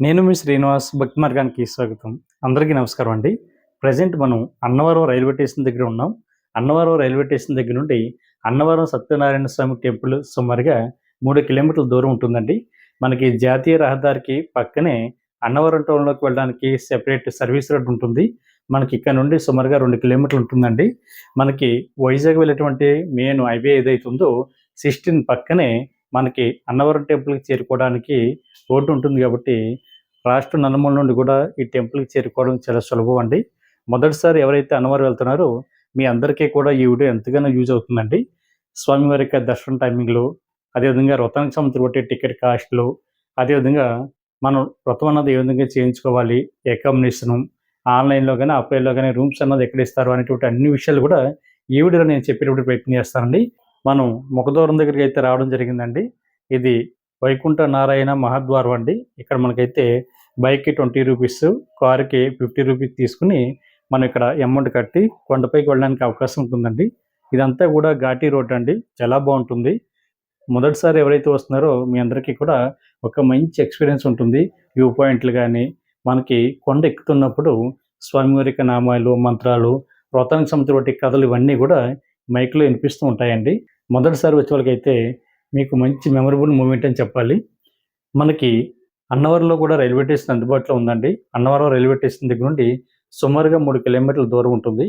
నేను మీ శ్రీనివాస్ భక్తి మార్గానికి స్వాగతం. అందరికీ నమస్కారం అండి. ప్రజెంట్ మనం అన్నవరం రైల్వే స్టేషన్ దగ్గర ఉన్నాం. అన్నవరం రైల్వే స్టేషన్ దగ్గర నుండి అన్నవరం సత్యనారాయణ స్వామి టెంపుల్ సుమారుగా మూడు కిలోమీటర్ల దూరం ఉంటుందండి. మనకి జాతీయ రహదారికి పక్కనే అన్నవరం టౌన్లోకి వెళ్ళడానికి సెపరేట్ సర్వీస్ రోడ్ ఉంటుంది. మనకి ఇక్కడ నుండి సుమారుగా రెండు కిలోమీటర్లు ఉంటుందండి. మనకి వైజాగ్ వెళ్ళేటువంటి మెయిన్ హైవే ఏదైతే ఉందో సిక్స్టీన్ పక్కనే మనకి అన్నవరం టెంపుల్కి చేరుకోవడానికి రోడ్డు ఉంటుంది కాబట్టి రాష్ట్ర నలుమూల నుండి కూడా ఈ టెంపుల్కి చేరుకోవడం చాలా సులభం అండి. మొదటిసారి ఎవరైతే అన్నవరం వెళ్తున్నారో మీ అందరికీ కూడా ఈ వీడియో ఎంతగానో యూజ్ అవుతుందండి. స్వామివారి యొక్క దర్శనం టైమింగ్లు అదేవిధంగా వ్రతానికి సంబంధించి కొట్టే టికెట్ కాస్ట్లు అదేవిధంగా మనం వ్రతం అన్నది ఏ విధంగా చేయించుకోవాలి అకామిడేషను ఆన్లైన్లో కానీ ఆఫ్లైన్లో కానీ రూమ్స్ అన్నది ఎక్కడ ఇస్తారు అనేటువంటి అన్ని విషయాలు కూడా ఈ వీడియోలో నేను చెప్పేటప్పుడు ప్రయత్నం చేస్తానండి. మనం ముఖదూరం దగ్గరికి అయితే రావడం జరిగిందండి. ఇది వైకుంఠ నారాయణ మహాద్వారం అండి. ఇక్కడ మనకైతే బైక్కి ట్వంటీ రూపీస్ కార్కి ఫిఫ్టీ రూపీస్ తీసుకుని మనం ఇక్కడ అమౌంట్ కట్టి కొండపైకి వెళ్ళడానికి అవకాశం ఉంటుందండి. ఇదంతా కూడా ఘాటీ రోడ్ అండి. చాలా బాగుంటుంది. మొదటిసారి ఎవరైతే వస్తున్నారో మీ అందరికీ కూడా ఒక మంచి ఎక్స్పీరియన్స్ ఉంటుంది. వ్యూ పాయింట్లు కానీ మనకి కొండ ఎక్కుతున్నప్పుడు స్వామివారి నామాలు మంత్రాలు వ్రతానికి సంబంధించిన కథలు ఇవన్నీ కూడా మైక్లో వినిపిస్తూ ఉంటాయండి. మొదటిసారి వచ్చే వాళ్ళకైతే మీకు మంచి మెమరబుల్ మూమెంట్ అని చెప్పాలి. మనకి అన్నవరంలో కూడా రైల్వే స్టేషన్ అందుబాటులో ఉందండి. అన్నవరం రైల్వే స్టేషన్ దగ్గర నుండి సుమారుగా మూడు కిలోమీటర్ల దూరం ఉంటుంది.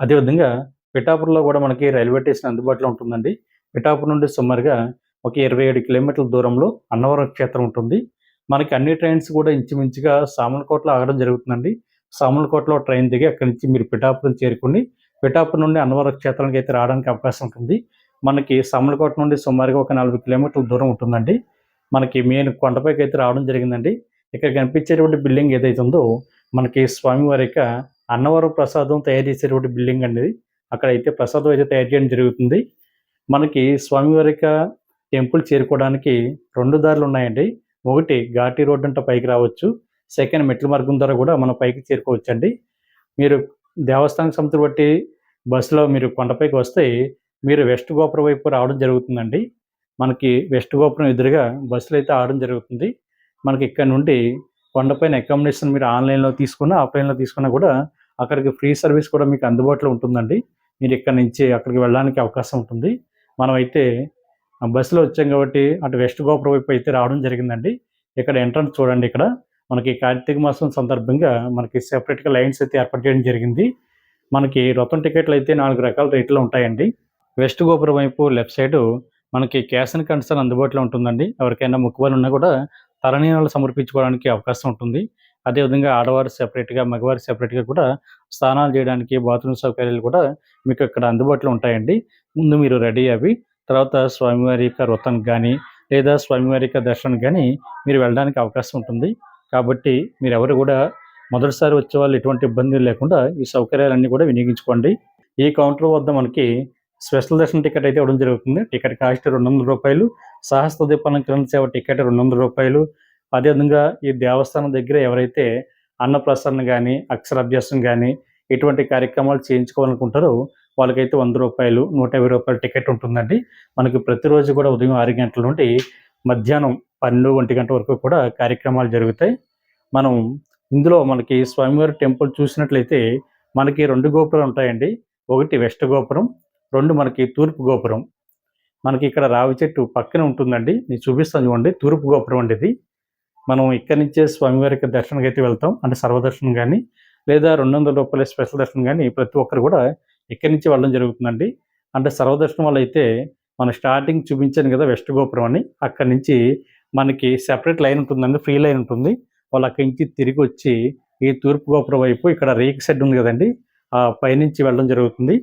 అదేవిధంగా పిఠాపురంలో కూడా మనకి రైల్వే స్టేషన్ అందుబాటులో ఉంటుందండి. పిఠాపురం నుండి సుమారుగా ఒక ఇరవై ఏడు కిలోమీటర్ల దూరంలో అన్నవరం క్షేత్రం ఉంటుంది. మనకి అన్ని ట్రైన్స్ కూడా ఇంచుమించుగా సామలకోటలో ఆగడం జరుగుతుందండి. సామలకోటలో ట్రైన్ దిగి అక్కడి నుంచి మీరు పిఠాపురం చేరుకుని పిఠాపురం నుండి అన్నవరం క్షేత్రానికి అయితే రావడానికి అవకాశం ఉంటుంది. మనకి సమలకోట నుండి సుమారుగా ఒక నలభై కిలోమీటర్ల దూరం ఉంటుందండి. మనకి మెయిన్ కొండపైకి అయితే రావడం జరిగిందండి. ఇక్కడ కనిపించేటువంటి బిల్డింగ్ ఏదైతే ఉందో మనకి స్వామివారి యొక్క అన్నవరం ప్రసాదం తయారు చేసేటువంటి బిల్డింగ్ అండి అక్కడ అయితే ప్రసాదం అయితే తయారు చేయడం జరుగుతుంది. మనకి స్వామివారి యొక్క టెంపుల్ చేరుకోవడానికి రెండు దారులు ఉన్నాయండి. ఒకటి ఘాటి రోడ్ అంటే పైకి రావచ్చు. సెకండ్ మెట్ల మార్గం ద్వారా కూడా మనం పైకి చేరుకోవచ్చు అండి మీరు దేవస్థానం సంస్థ బట్టి బస్సులో మీరు కొండపైకి వస్తే మీరు వెస్ట్ గోపురం వైపు రావడం జరుగుతుందండి. మనకి వెస్ట్ గోపురం ఎదురుగా బస్సులు అయితే ఆడడం జరుగుతుంది. మనకి ఇక్కడ నుండి కొండపైన అకామిడేషన్ మీరు ఆన్లైన్లో తీసుకున్నా ఆఫ్లైన్లో తీసుకున్నా కూడా అక్కడికి ఫ్రీ సర్వీస్ కూడా మీకు అందుబాటులో ఉంటుందండి. మీరు ఇక్కడ నుంచి అక్కడికి వెళ్ళడానికి అవకాశం ఉంటుంది. మనం అయితే బస్సులో వచ్చాం కాబట్టి అటు వెస్ట్ గోపురం వైపు అయితే రావడం జరిగిందండి. ఇక్కడ ఎంట్రన్స్ చూడండి ఇక్కడ. మనకి కార్తీక మాసం సందర్భంగా మనకి సెపరేట్గా లైన్స్ అయితే ఏర్పాటు చేయడం జరిగింది. మనకి రొత్తం టికెట్లు అయితే నాలుగు రకాల రేట్లు ఉంటాయండి. వెస్ట్ గోపురం వైపు లెఫ్ట్ సైడ్ మనకి క్యాష్ అండ్ కన్సర్న్ అందుబాటులో ఉంటుందండి. ఎవరికైనా మొక్కుబడి ఉన్నా కూడా తలనీనాలు సమర్పించుకోవడానికి అవకాశం ఉంటుంది. అదేవిధంగా ఆడవారు సెపరేట్గా మగవారు సెపరేట్గా కూడా స్నానాలు చేయడానికి బాత్రూమ్ సౌకర్యాలు కూడా మీకు ఇక్కడ అందుబాటులో ఉంటాయండి. ముందు మీరు రెడీ అవి తర్వాత స్వామివారి యొక్క వ్రతానికి కానీ లేదా స్వామివారి యొక్క దర్శనానికి కానీ మీరు వెళ్ళడానికి అవకాశం ఉంటుంది. కాబట్టి మీరు ఎవరు కూడా మొదటిసారి వచ్చే వాళ్ళు ఎటువంటి ఇబ్బంది లేకుండా ఈ సౌకర్యాలన్నీ కూడా వినియోగించుకోండి. ఈ కౌంటర్ వద్ద మనకి స్పెషల్ దర్శన టికెట్ అయితే ఇవ్వడం జరుగుతుంది. టికెట్ కాస్ట్ రెండు వందల రూపాయలు సహస్ర దీపాలంకరణ సేవ టికెట్ రెండు వందల రూపాయలు అదేవిధంగా ఈ దేవస్థానం దగ్గర ఎవరైతే అన్నప్రసరణ కానీ అక్షరాభ్యాసం కానీ ఇటువంటి కార్యక్రమాలు చేయించుకోవాలనుకుంటారో వాళ్ళకైతే వంద రూపాయలు నూట యాభై రూపాయల టికెట్ ఉంటుందండి. మనకి ప్రతిరోజు కూడా ఉదయం ఆరు గంటల నుండి మధ్యాహ్నం పన్నెండు ఒంటి గంట వరకు కూడా కార్యక్రమాలు జరుగుతాయి. మనం ఇందులో మనకి స్వామివారి టెంపుల్ చూసినట్లయితే మనకి రెండు గోపురాలు ఉంటాయండి. ఒకటి వెస్ట్ గోపురం రెండు మనకి తూర్పు గోపురం. మనకి ఇక్కడ రావి చెట్టు పక్కన ఉంటుందండి. నేను చూపిస్తాను చూడండి. తూర్పు గోపురం అండి ఇది. మనం ఇక్కడి నుంచే స్వామివారికి దర్శనకి దర్శనానికి అయితే వెళ్తాం. అంటే సర్వదర్శనం కానీ లేదా రెండు వందల రూపాయల స్పెషల్ దర్శనం కానీ ప్రతి ఒక్కరు కూడా ఇక్కడి నుంచి వెళ్ళడం జరుగుతుందండి. అంటే సర్వదర్శనం వల్ల అయితే మనం స్టార్టింగ్ చూపించాను కదా వెస్ట్ గోపురం అని. అక్కడి నుంచి మనకి సెపరేట్ లైన్ ఉంటుందండి. ఫ్రీ లైన్ ఉంటుంది. వాళ్ళు అక్కడి నుంచి తిరిగి వచ్చి ఈ తూర్పు గోపురం వైపు ఇక్కడ రేక్ షెడ్ ఉంది కదండి. ఆ పైనుంచి వెళ్ళడం జరుగుతుంది.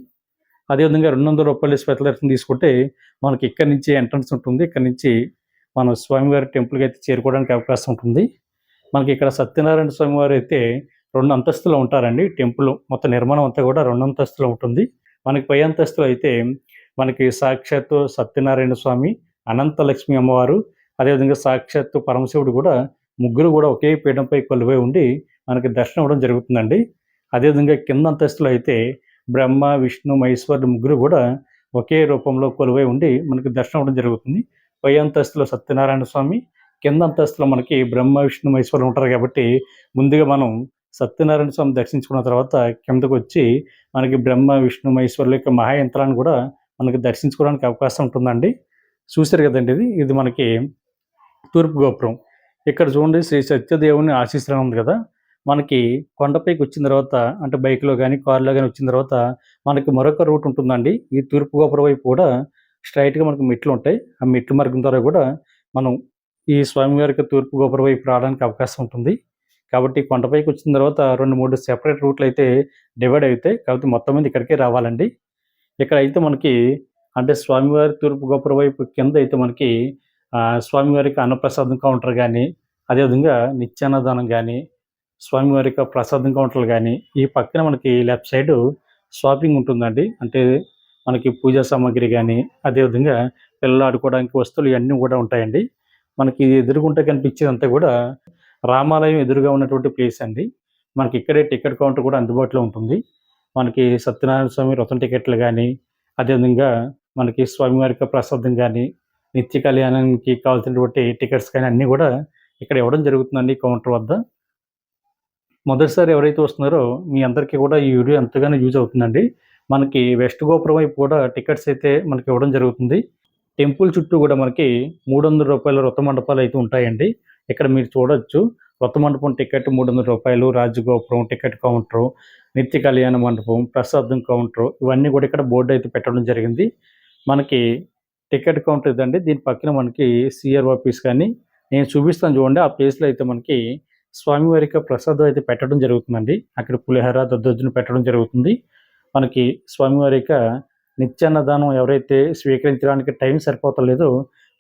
అదేవిధంగా రెండు వందల రూపాయలు స్పెషల్ దర్శనం తీసుకుంటే మనకి ఇక్కడి నుంచి ఎంట్రన్స్ ఉంటుంది. ఇక్కడ నుంచి మనం స్వామివారి టెంపుల్కి అయితే చేరుకోవడానికి అవకాశం ఉంటుంది. మనకి ఇక్కడ సత్యనారాయణ స్వామివారు అయితే రెండు అంతస్తులు ఉంటారండి. టెంపుల్ మొత్తం నిర్మాణం అంతా కూడా రెండు అంతస్తులు ఉంటుంది. మనకి పై అంతస్తులు అయితే మనకి సాక్షాత్తు సత్యనారాయణ స్వామి అనంత లక్ష్మి అమ్మవారు అదేవిధంగా సాక్షాత్తు పరమశివుడు కూడా ముగ్గురు కూడా ఒకే పీఠంపై కొలువై ఉండి మనకి దర్శనం అవ్వడం జరుగుతుందండి. అదేవిధంగా కింద అంతస్తులో అయితే బ్రహ్మ విష్ణు మహేశ్వరుడు ముగ్గురు కూడా ఒకే రూపంలో కొలువై ఉండి మనకి దర్శనం అవడం జరుగుతుంది. పై అంతస్తులో సత్యనారాయణ స్వామి కింద అంతస్తులో మనకి బ్రహ్మ విష్ణు మహేశ్వరులు ఉంటారు కాబట్టి ముందుగా మనం సత్యనారాయణ స్వామి దర్శించుకున్న తర్వాత కిందకు వచ్చి మనకి బ్రహ్మ విష్ణు మహేశ్వరుల యొక్క మహాయంత్రాన్ని కూడా మనకి దర్శించుకోవడానికి అవకాశం ఉంటుందండి. చూశారు కదండి ఇది? ఇది మనకి తూర్పు గోపురం. ఇక్కడ చూడండి శ్రీ సత్యదేవుని ఆశీస్సులు ఉంది కదా? మనకి కొండపైకి వచ్చిన తర్వాత అంటే బైక్లో కానీ కారులో కానీ వచ్చిన తర్వాత మనకి మరొక రూట్ ఉంటుందండి. ఈ తూర్పు గోపురం వైపు కూడా స్ట్రైట్గా మనకు మెట్లు ఉంటాయి. ఆ మెట్లు మార్గం ద్వారా కూడా మనం ఈ స్వామివారికి తూర్పు గోపురం వైపు రావడానికి అవకాశం ఉంటుంది. కాబట్టి కొండపైకి వచ్చిన తర్వాత రెండు మూడు సెపరేట్ రూట్లు అయితే డివైడ్ అవుతాయి. కాబట్టి మొత్తం మీద ఇక్కడికే రావాలండి. ఇక్కడ అయితే మనకి అంటే స్వామివారి తూర్పు గోపురం వైపు కింద అయితే మనకి స్వామివారికి అన్నప్రసాదం కౌంటర్ కానీ అదేవిధంగా నిత్యాన్నదానం కానీ స్వామివారి యొక్క ప్రసాదం కౌంటర్లు కానీ ఈ పక్కన మనకి లెఫ్ట్ సైడ్ షాపింగ్ ఉంటుందండి. అంటే మనకి పూజా సామాగ్రి కానీ అదేవిధంగా పిల్లలు ఆడుకోవడానికి వస్తువులు ఇవన్నీ కూడా ఉంటాయండి. మనకి ఎదురుగుంటే కనిపించేదంతా కూడా రామాలయం ఎదురుగా ఉన్నటువంటి ప్లేస్ అండి. మనకి ఇక్కడే టికెట్ కౌంటర్ కూడా అందుబాటులో ఉంటుంది. మనకి సత్యనారాయణ స్వామి రథం టికెట్లు కానీ అదేవిధంగా మనకి స్వామివారి యొక్క ప్రసాదం కానీ నిత్య కళ్యాణానికి కావాల్సినటువంటి టికెట్స్ కానీ అన్నీ కూడా ఇక్కడ ఇవ్వడం జరుగుతుందండి కౌంటర్ వద్ద. మొదటిసారి ఎవరైతే వస్తున్నారో మీ అందరికీ కూడా ఈ వీడియో ఎంతగానో యూజ్ అవుతుందండి. మనకి వెస్ట్ గోపురం వైపు కూడా టికెట్స్ అయితే మనకి ఇవ్వడం జరుగుతుంది. టెంపుల్ చుట్టూ కూడా మనకి మూడు వందల రూపాయల వ్రత మండపాలు అయితే ఉంటాయండి. ఇక్కడ మీరు చూడొచ్చు. వ్రత మండపం టికెట్ మూడు వందల రూపాయలు రాజగోపురం టికెట్ కౌంటరు నిత్య కళ్యాణ మండపం ప్రసాదం కౌంటరు ఇవన్నీ కూడా ఇక్కడ బోర్డు అయితే పెట్టడం జరిగింది. మనకి టికెట్ కౌంటర్ ఇదండి. దీని పక్కన మనకి సిఆర్ ఆఫీస్ కానీ నేను చూపిస్తాను చూడండి. ఆ ప్లేస్లో అయితే మనకి స్వామివారికి ప్రసాదం అయితే పెట్టడం జరుగుతుందండి. అక్కడ పులిహార దద్దోజనం పెట్టడం జరుగుతుంది. మనకి స్వామివారి యొక్క నిత్యాన్నదానం ఎవరైతే స్వీకరించడానికి టైం సరిపోతలేదో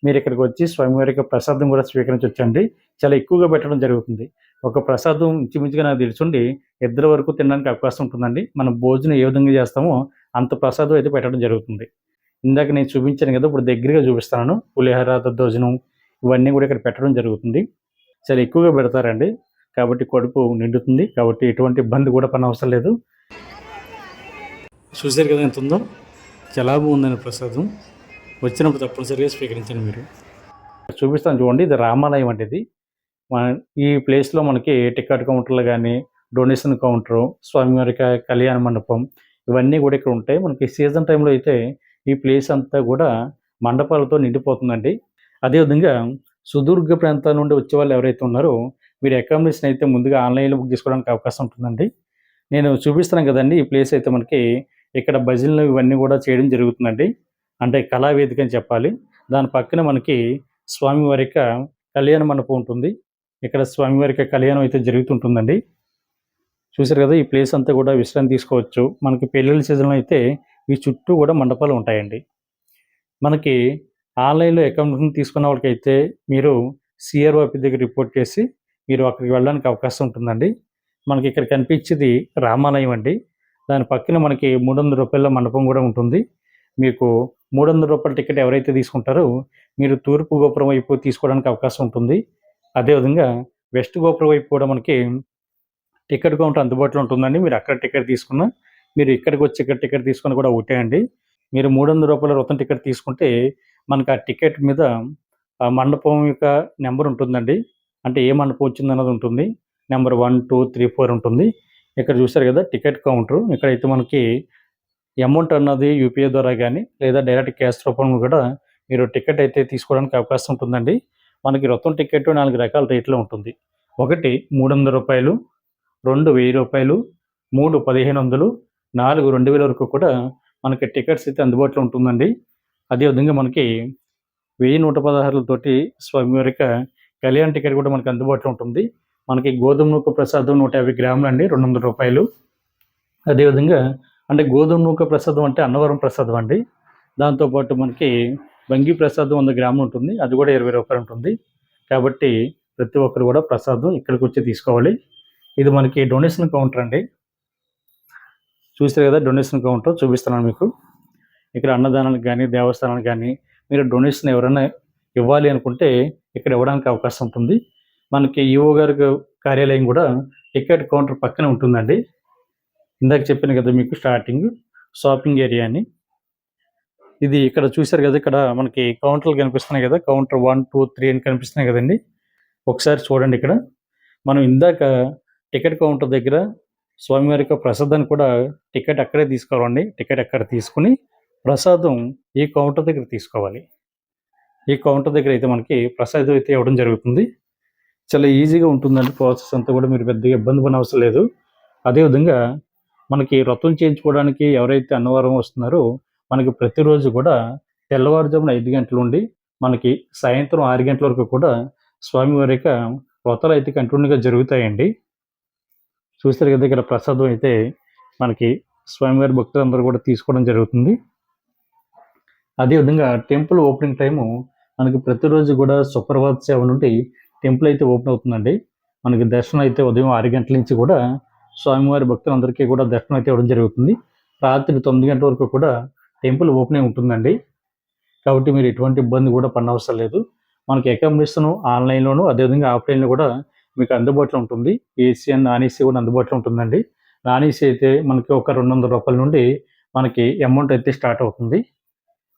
మీరు ఇక్కడికి వచ్చి స్వామివారి యొక్క ప్రసాదం కూడా స్వీకరించవచ్చండి చాలా ఎక్కువగా పెట్టడం జరుగుతుంది. ఒక ప్రసాదం ఇంచుమించుగా నాకు తెలుసుండి ఇద్దరు వరకు తినడానికి అవకాశం ఉంటుందండి. మనం భోజనం ఏ విధంగా చేస్తామో అంత ప్రసాదం అయితే పెట్టడం జరుగుతుంది. ఇందాక నేను చూపించాను కదా ఇప్పుడు దగ్గరగా చూపిస్తాను పులిహార దద్దోజనం ఇవన్నీ కూడా ఇక్కడ పెట్టడం జరుగుతుంది. చాలా ఎక్కువగా పెడతారండి. కాబట్టి కడుపు నిండుతుంది. కాబట్టి ఎటువంటి ఇబ్బంది కూడా పని అవసరం లేదు. చూసారు కదా ఎంత ఉందో? చాలా బాగుందని ప్రసాదం. వచ్చినప్పుడు తప్పనిసరిగా స్వీకరించండి మీరు. చూపిస్తాను చూడండి. ఇది రామాలయం అంటే ఇది. ఈ ప్లేస్లో మనకి టికెట్ కౌంటర్లు కానీ డొనేషన్ కౌంటరు స్వామివారి కళ్యాణ మండపం ఇవన్నీ కూడా ఇక్కడ ఉంటాయి. మనకి సీజన్ టైంలో అయితే ఈ ప్లేస్ అంతా కూడా మండపాలతో నిండిపోతుందండి. అదేవిధంగా సుదూర్ఘ ప్రాంతాల నుండి వచ్చే వాళ్ళు ఎవరైతే ఉన్నారో మీరు అకామిడేషన్ అయితే ముందుగా ఆన్లైన్లో బుక్ చేసుకోవడానికి అవకాశం ఉంటుందండి. నేను చూపిస్తున్నాను కదండి ఈ ప్లేస్ అయితే మనకి ఇక్కడ భజనలు ఇవన్నీ కూడా చేయడం జరుగుతుందండి. అంటే కళావేదిక అని చెప్పాలి. దాని పక్కన మనకి స్వామివారి యొక్క కళ్యాణ మండపం ఉంటుంది. ఇక్కడ స్వామివారి యొక్క కళ్యాణం అయితే జరుగుతుంటుందండి. చూసారు కదా ఈ ప్లేస్ అంతా కూడా విశ్రాంతి తీసుకోవచ్చు. మనకి పెళ్ళిళ్ళ సీజన్లో అయితే ఈ చుట్టూ కూడా మండపాలు ఉంటాయండి. మనకి ఆన్లైన్లో అకౌంట్ తీసుకున్న వాళ్ళకైతే మీరు సిఆర్ఓపి దగ్గర రిపోర్ట్ చేసి మీరు అక్కడికి వెళ్ళడానికి అవకాశం ఉంటుందండి. మనకి ఇక్కడ కనిపించేది రామాలయం అండి. దాని పక్కన మనకి మూడు వందల రూపాయల మండపం కూడా ఉంటుంది. మీకు మూడు వందల రూపాయల టికెట్ ఎవరైతే తీసుకుంటారో మీరు తూర్పు గోపురం వైపు తీసుకోవడానికి అవకాశం ఉంటుంది. అదేవిధంగా వెస్ట్ గోపురం వైపు కూడా మనకి టికెట్ కౌంటర్ అందుబాటులో ఉంటుందండి. మీరు అక్కడ టికెట్ తీసుకున్న మీరు ఇక్కడికి వచ్చి ఇక్కడ టికెట్ తీసుకుని కూడా ఒకటే అండి మీరు మూడు వందల రూపాయల రొత్తం టికెట్ తీసుకుంటే మనకు ఆ టికెట్ మీద ఆ మండపం యొక్క నెంబర్ ఉంటుందండి. అంటే ఏ మండపం వచ్చింది అన్నది ఉంటుంది. Number one two three four ఉంటుంది. ఇక్కడ చూసారు కదా టికెట్ కౌంటర్. ఇక్కడైతే మనకి అమౌంట్ అన్నది యూపీఐ ద్వారా కానీ లేదా డైరెక్ట్ క్యాష్ రూపంలో కూడా మీరు టికెట్ అయితే తీసుకోవడానికి అవకాశం ఉంటుందండి. మనకి రొత్తం టికెట్ నాలుగు రకాల రేట్లో ఉంటుంది. ఒకటి మూడు వందల రూపాయలు రెండు వెయ్యి రూపాయలు మూడు పదిహేను వందలు నాలుగు రెండు వేల వరకు కూడా మనకి టికెట్స్ అయితే అందుబాటులో ఉంటుందండి. అదేవిధంగా మనకి వెయ్యి నూట పదహారులతోటి స్వామివారి కళ్యాణ్ టికెట్ కూడా మనకి అందుబాటులో ఉంటుంది. మనకి గోధుమ నూక ప్రసాదం నూట యాభై గ్రాములు అండి రెండు వందల రూపాయలు. అదేవిధంగా అంటే గోధుమ నూక ప్రసాదం అంటే అన్నవరం ప్రసాదం అండి. దాంతోపాటు మనకి బంగి ప్రసాదం వంద గ్రాములు ఉంటుంది అది కూడా ఇరవై రూపాయలు ఉంటుంది. కాబట్టి ప్రతి ఒక్కరు కూడా ప్రసాదం ఇక్కడికి వచ్చి తీసుకోవాలి. ఇది మనకి డొనేషన్ కౌంటర్ అండి. చూసారు కదా డొనేషన్ కౌంటర్ చూపిస్తున్నాను మీకు. ఇక్కడ అన్నదానానికి కానీ దేవస్థానానికి కానీ మీరు డొనేషన్ ఎవరైనా ఇవ్వాలి అనుకుంటే ఇక్కడ ఇవ్వడానికి అవకాశం ఉంటుంది. మనకి ఈఓ గారి కార్యాలయం కూడా టికెట్ కౌంటర్ పక్కనే ఉంటుందండి. ఇందాక చెప్పాను కదా మీకు స్టార్టింగ్ షాపింగ్ ఏరియా అని. ఇది ఇక్కడ చూశారు కదా ఇక్కడ మనకి కౌంటర్లు కనిపిస్తున్నాయి కదా కౌంటర్ వన్ టూ త్రీ అని కనిపిస్తున్నాయి కదండి. ఒకసారి చూడండి ఇక్కడ. మనం ఇందాక టికెట్ కౌంటర్ దగ్గర స్వామివారి యొక్క ప్రసాదాన్ని కూడా టికెట్ అక్కడే తీసుకోవాలండి. టికెట్ అక్కడ తీసుకుని ప్రసాదం ఈ కౌంటర్ దగ్గర తీసుకోవాలి. ఈ కౌంటర్ దగ్గర అయితే మనకి ప్రసాదం అయితే ఇవ్వడం జరుగుతుంది. చాలా ఈజీగా ఉంటుందండి ప్రాసెస్ అంతా కూడా మీరు పెద్దగా ఇబ్బంది పడిన అవసరం లేదు అదేవిధంగా మనకి వ్రతం చేయించుకోవడానికి ఎవరైతే అన్నవరం వస్తున్నారో మనకి ప్రతిరోజు కూడా తెల్లవారుజామున ఐదు గంటల నుండి మనకి సాయంత్రం ఆరు గంటల వరకు కూడా స్వామివారి యొక్క వ్రతాలు అయితే కంటిన్యూగా జరుగుతాయండి. చూస్తారు కదా ఇక్కడ ప్రసాదం అయితే మనకి స్వామివారి భక్తులందరూ కూడా తీసుకోవడం జరుగుతుంది. అదేవిధంగా టెంపుల్ ఓపెనింగ్ టైము మనకి ప్రతిరోజు కూడా సుప్రభాత సేవ నుండి టెంపుల్ అయితే ఓపెన్ అవుతుందండి. మనకి దర్శనం అయితే ఉదయం ఆరు గంటల నుంచి కూడా స్వామివారి భక్తులందరికీ కూడా దర్శనం అయితే ఇవ్వడం జరుగుతుంది. రాత్రి తొమ్మిది గంటల వరకు కూడా టెంపుల్ ఓపెనింగ్ ఉంటుందండి. కాబట్టి మీరు ఎటువంటి ఇబ్బంది కూడా పడనవసరం లేదు. మనకి అకామిడేషన్ ఆన్లైన్లోను అదేవిధంగా ఆఫ్లైన్లో కూడా మీకు అందుబాటులో ఉంటుంది. ఏసీ అండ్ నాన్ ఏసీ కూడా అందుబాటులో ఉంటుందండి. నాన్ ఏసీ అయితే మనకి ఒక రెండు వందల రూపాయల నుండి మనకి అమౌంట్ అయితే స్టార్ట్ అవుతుంది.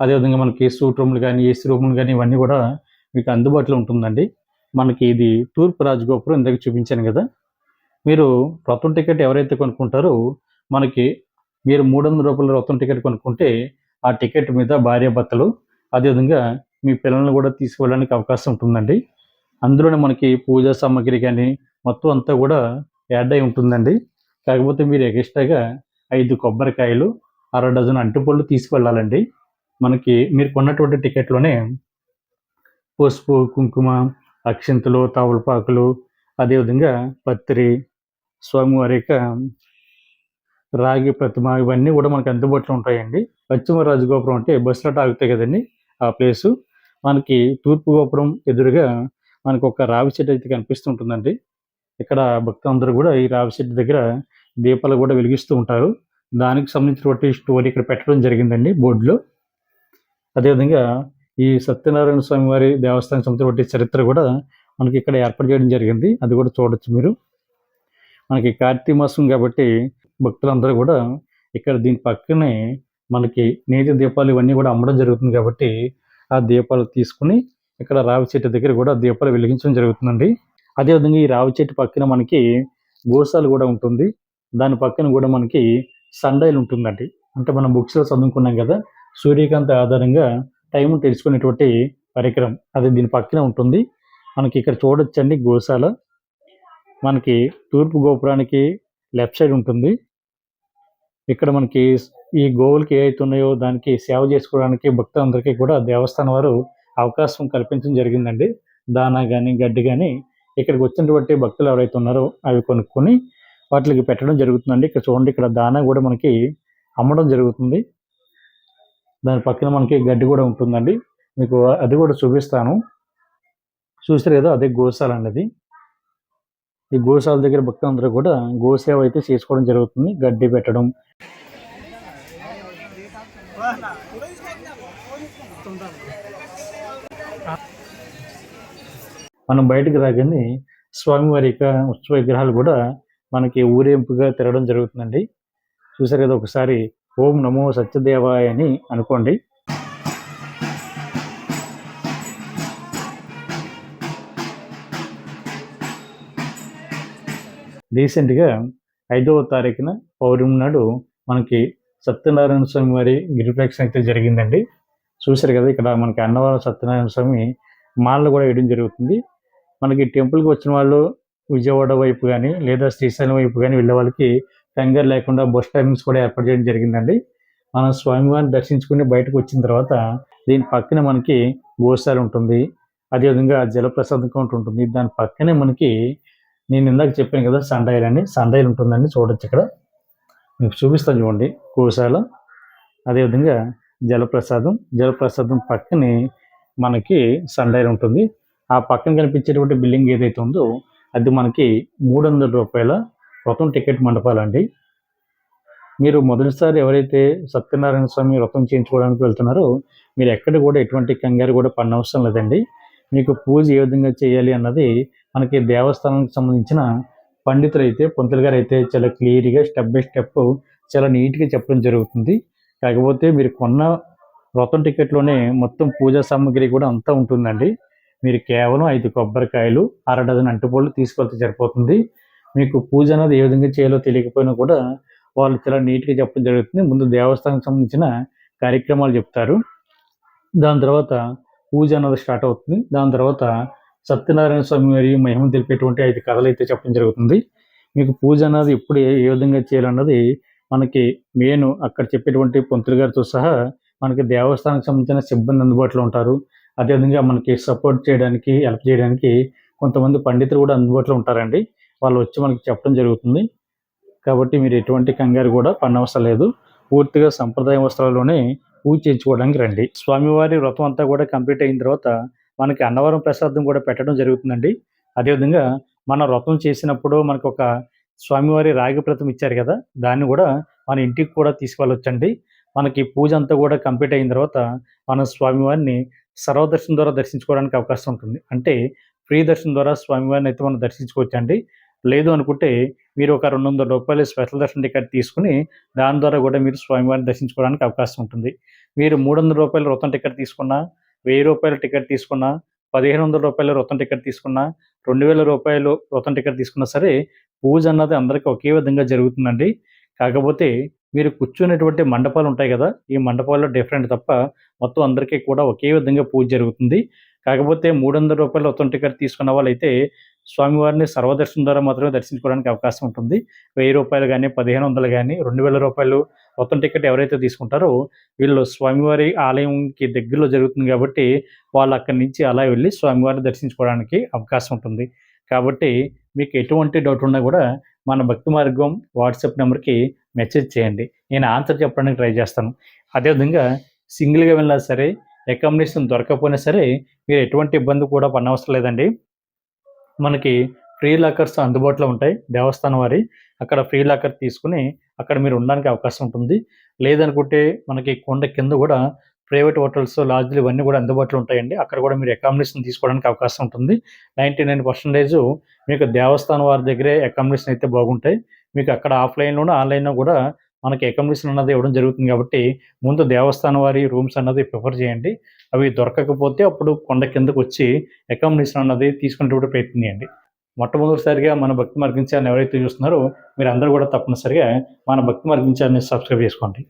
అదేవిధంగా మనకి సూట్ రూమ్లు కానీ ఏసీ రూములు కానీ ఇవన్నీ కూడా మీకు అందుబాటులో ఉంటుందండి. మనకి ఇది తూర్పు రాజగోపురం ఇందాక చూపించాను కదా. మీరు రథం టికెట్ ఎవరైతే కొనుక్కుంటారో మనకి మీరు మూడు వందల రూపాయల రథం టికెట్ కొనుక్కుంటే ఆ టికెట్ మీద భార్యాభర్తలు అదేవిధంగా మీ పిల్లల్ని కూడా తీసుకువెళ్ళడానికి అవకాశం ఉంటుందండి. అందులోనే మనకి పూజా సామాగ్రి కానీ మొత్తం అంతా కూడా యాడ్ అయి ఉంటుందండి. కాకపోతే మీరు ఎక్స్ట్రాగా ఐదు కొబ్బరికాయలు అర డజన్ అంటుపళ్ళు తీసుకువెళ్ళాలండి. మనకి మీరు కొన్నటువంటి టికెట్లోనే పసుపు కుంకుమ అక్షింతలు తవలపాకులు అదేవిధంగా పత్రి స్వామివారి యొక్క రాగి ప్రతిమ ఇవన్నీ కూడా మనకి అందుబాటులో ఉంటాయండి. పశ్చిమ రాజగోపురం అంటే బస్సులో ఆగుతాయి కదండి ఆ ప్లేసు. మనకి తూర్పు గోపురం ఎదురుగా మనకు ఒక రావి చెట్టు అయితే కనిపిస్తుంటుందండి. ఇక్కడ భక్తులందరూ కూడా ఈ రావి చెట్టు దగ్గర దీపాలు కూడా వెలిగిస్తూ ఉంటారు. దానికి సంబంధించినటువంటి స్టోరీ ఇక్కడ పెట్టడం జరిగిందండి బోర్డులో. అదేవిధంగా ఈ సత్యనారాయణ స్వామి వారి దేవస్థానం సంబంధించిన చరిత్ర కూడా మనకి ఇక్కడ ఏర్పాటు చేయడం జరిగింది. అది కూడా చూడొచ్చు మీరు. మనకి కార్తీక మాసం కాబట్టి భక్తులందరూ కూడా ఇక్కడ దీని పక్కనే మనకి నేతి దీపాలు ఇవన్నీ కూడా అమ్మడం జరుగుతుంది కాబట్టి ఆ దీపాలు తీసుకుని ఇక్కడ రావి చెట్టు దగ్గర కూడా దీపాలు వెలిగించడం జరుగుతుందండి. అదేవిధంగా ఈ రావి చెట్టు పక్కన మనకి గోసాలు కూడా ఉంటుంది. దాని పక్కన కూడా మనకి సండైలు ఉంటుందండి. అంటే మనం బుక్స్లో చదువుకున్నాం కదా సూర్యకాంతి ఆధారంగా టైం తెలుసుకునేటువంటి పరికరం. అది దీని పక్కన ఉంటుంది. మనకి ఇక్కడ చూడొచ్చండి గోశాల. మనకి తూర్పు గోపురానికి లెఫ్ట్ సైడ్ ఉంటుంది. ఇక్కడ మనకి ఈ గోవులకి ఏ ఉన్నాయో దానికి సేవ చేసుకోవడానికి భక్తులందరికీ కూడా దేవస్థానం వారు అవకాశం కల్పించడం జరిగిందండి. దానా కానీ గడ్డి కానీ ఇక్కడికి వచ్చినటువంటి భక్తులు ఎవరైతే ఉన్నారో అవి కొనుక్కొని వాటికి పెట్టడం జరుగుతుందండి. ఇక్కడ చూడండి ఇక్కడ దానా కూడా మనకి అమ్మడం జరుగుతుంది. దాని పక్కన మనకి గడ్డి కూడా ఉంటుందండి. మీకు అది కూడా చూపిస్తాను. చూసారు కదా అదే గోశాల అండి ఈ గోశాల దగ్గర భక్తులందరూ కూడా గోసేవ అయితే చేసుకోవడం జరుగుతుంది. గడ్డి పెట్టడం. మనం బయటకు రాగానే స్వామివారి యొక్క ఉత్సవ విగ్రహాలు కూడా మనకి ఊరేంపుగా తిరగడం జరుగుతుందండి. చూసారు కదా ఒకసారి ఓం నమో సత్యదేవాయ అని అనుకోండి. రీసెంట్గా ఐదవ తారీఖున పౌర్ణమి నాడు మనకి సత్యనారాయణ స్వామి వారి గిరిప్రక్షణ అయితే జరిగిందండి. చూశారు కదా ఇక్కడ మనకి అన్నవరం సత్యనారాయణ స్వామి మాలలు కూడా వేయడం జరుగుతుంది. మనకి టెంపుల్కి వచ్చిన వాళ్ళు విజయవాడ వైపు కానీ లేదా శ్రీశైలం వైపు కానీ వెళ్ళే వాళ్ళకి కంగారు లేకుండా బస్ టైమింగ్స్ కూడా ఏర్పాటు చేయడం జరిగిందండి. మనం స్వామివారిని దర్శించుకుని బయటకు వచ్చిన తర్వాత దీని పక్కన మనకి గోశాల ఉంటుంది. అదేవిధంగా జలప్రసాదం కౌంటర్ ఉంటుంది. దాని పక్కనే మనకి నేను ఇందాక చెప్పాను కదా సండైల్ అని. సండైల్ ఉంటుందండి చూడొచ్చు ఇక్కడ. మీకు చూపిస్తాను చూడండి. గోశాల అదేవిధంగా జలప్రసాదం. జలప్రసాదం పక్కనే మనకి సండైల్ ఉంటుంది. ఆ పక్కన కనిపించేటువంటి బిల్డింగ్ ఏదైతే ఉందో అది మనకి మూడు వందల రూపాయల వ్రతం టికెట్ మండపాలండి. మీరు మొదటిసారి ఎవరైతే సత్యనారాయణ స్వామి వ్రతం చేయించుకోవడానికి వెళ్తున్నారో మీరు ఎక్కడ కూడా ఎటువంటి కంగారు కూడా పడనవసరం లేదండి. మీకు పూజ ఏ విధంగా చేయాలి అన్నది మనకి దేవస్థానానికి సంబంధించిన పండితులు అయితే పంతులు గారు అయితే చాలా క్లియర్గా స్టెప్ బై స్టెప్ చాలా నీట్గా చెప్పడం జరుగుతుంది. కాకపోతే మీరు కొన్న వ్రతం టికెట్లోనే మొత్తం పూజా సామాగ్రి కూడా అంతా ఉంటుందండి. మీరు కేవలం ఐదు కొబ్బరికాయలు అర డజన్ అంటుపళ్ళు తీసుకెళ్తే సరిపోతుంది. మీకు పూజ అనేది ఏ విధంగా చేయాలో తెలియకపోయినా కూడా వాళ్ళు చాలా నీట్గా చెప్పడం జరుగుతుంది. ముందు దేవస్థానం సంబంధించిన కార్యక్రమాలు చెప్తారు. దాని తర్వాత పూజ అన్నది స్టార్ట్ అవుతుంది. దాని తర్వాత సత్యనారాయణ స్వామి మరియు మహిమ తెలిపేటువంటి ఐదు కథలు అయితే చెప్పడం జరుగుతుంది. మీకు పూజ అన్నది ఎప్పుడు ఏ ఏ విధంగా చేయాలన్నది మనకి మెయిన్ అక్కడ చెప్పేటువంటి పంతులు గారితో సహా మనకి దేవస్థానానికి సంబంధించిన సిబ్బంది అందుబాటులో ఉంటారు. అదేవిధంగా మనకి సపోర్ట్ చేయడానికి హెల్ప్ చేయడానికి కొంతమంది పండితులు కూడా అందుబాటులో ఉంటారండి. వాళ్ళు వచ్చి మనకి చెప్పడం జరుగుతుంది. కాబట్టి మీరు ఎటువంటి కంగారు కూడా పడనవసరం లేదు. పూర్తిగా సంప్రదాయ వస్త్రాల్లోనే పూజ చేయించుకోవడానికి రండి. స్వామివారి వ్రతం అంతా కూడా కంప్లీట్ అయిన తర్వాత మనకి అన్నవరం ప్రసాదం కూడా పెట్టడం జరుగుతుందండి. అదేవిధంగా మన వ్రతం చేసినప్పుడు మనకు ఒక స్వామివారి రాగి ప్రతం ఇచ్చారు కదా దాన్ని కూడా మన ఇంటికి కూడా తీసుకువెళ్ళొచ్చండి. మనకి పూజ అంతా కూడా కంప్లీట్ అయిన తర్వాత మనం స్వామివారిని సర్వదర్శనం ద్వారా దర్శించుకోవడానికి అవకాశం ఉంటుంది. అంటే ఫ్రీ దర్శనం ద్వారా స్వామివారిని అయితే మనం దర్శించుకోవచ్చండి. లేదు అనుకుంటే మీరు ఒక రెండు వందల రూపాయలు స్పెషల్ దర్శనం టికెట్ తీసుకుని దాని ద్వారా కూడా మీరు స్వామివారిని దర్శించుకోవడానికి అవకాశం ఉంటుంది. మీరు మూడు వందల రూపాయల రొత్తం టికెట్ తీసుకున్నా వెయ్యి రూపాయల టికెట్ తీసుకున్నా పదిహేను వందల రూపాయల రొత్తం టికెట్ తీసుకున్నా రెండు వేల రూపాయలు రొత్తం టికెట్ తీసుకున్నా సరే పూజ అన్నది అందరికీ ఒకే విధంగా జరుగుతుందండి. కాకపోతే మీరు కూర్చునేటువంటి మండపాలు ఉంటాయి కదా ఈ మండపాల్లో డిఫరెంట్ తప్ప మొత్తం అందరికీ కూడా ఒకే విధంగా పూజ జరుగుతుంది. కాకపోతే మూడు వందల రూపాయల రొత్తం టికెట్ తీసుకున్న వాళ్ళైతే స్వామివారిని సర్వదర్శనం ద్వారా మాత్రమే దర్శించుకోవడానికి అవకాశం ఉంటుంది. వెయ్యి రూపాయలు కానీ పదిహేను వందలు కానీ రెండు వేల రూపాయలు మొత్తం టికెట్ ఎవరైతే తీసుకుంటారో వీళ్ళు స్వామివారి ఆలయంకి దగ్గరలో జరుగుతుంది కాబట్టి వాళ్ళు అక్కడి నుంచి అలా వెళ్ళి స్వామివారిని దర్శించుకోవడానికి అవకాశం ఉంటుంది. కాబట్టి మీకు ఎటువంటి డౌట్ ఉన్నా కూడా మన భక్తి మార్గం వాట్సాప్ నెంబర్కి మెసేజ్ చేయండి. నేను ఆన్సర్ చెప్పడానికి ట్రై చేస్తాను. అదేవిధంగా సింగిల్గా వెళ్ళినా సరే అకామిడేషన్ దొరకకపోయినా సరే మీరు ఎటువంటి ఇబ్బంది కూడా పడనవసరం లేదండి. మనకి ఫ్రీ లాకర్స్ అందుబాటులో ఉంటాయి దేవస్థానం వారి. అక్కడ ఫ్రీ లాకర్ తీసుకుని అక్కడ మీరు ఉండడానికి అవకాశం ఉంటుంది. లేదనుకుంటే మనకి కొండ కింద కూడా ప్రైవేట్ హోటల్స్ లాడ్జ్లు ఇవన్నీ కూడా అందుబాటులో ఉంటాయండి. అక్కడ కూడా మీరు అకామిడేషన్ తీసుకోవడానికి అవకాశం ఉంటుంది. నైంటీ నైన్ పర్సెంటేజ్ మీకు దేవస్థానం వారి దగ్గరే అకామిడేషన్ అయితే బాగుంటాయి. మీకు అక్కడ ఆఫ్లైన్లోనూ ఆన్లైన్లో కూడా మనకి అకామిడేషన్ అన్నది ఇవ్వడం జరుగుతుంది కాబట్టి ముందు దేవస్థానం వారి రూమ్స్ అన్నది ప్రిఫర్ చేయండి. అవి దొరకకపోతే అప్పుడు కొండ కిందకు వచ్చి అకామిడేషన్ అన్నది తీసుకునేటప్పుడు ప్రయత్నం చేయండి మొట్టమొదటిసారిగా మన భక్తి మార్గం ఛానల్ ఎవరైతే చూస్తున్నారో మీరు అందరూ కూడా తప్పనిసరిగా మన భక్తి మార్గం ఛానల్ని సబ్స్క్రైబ్ చేసుకోండి.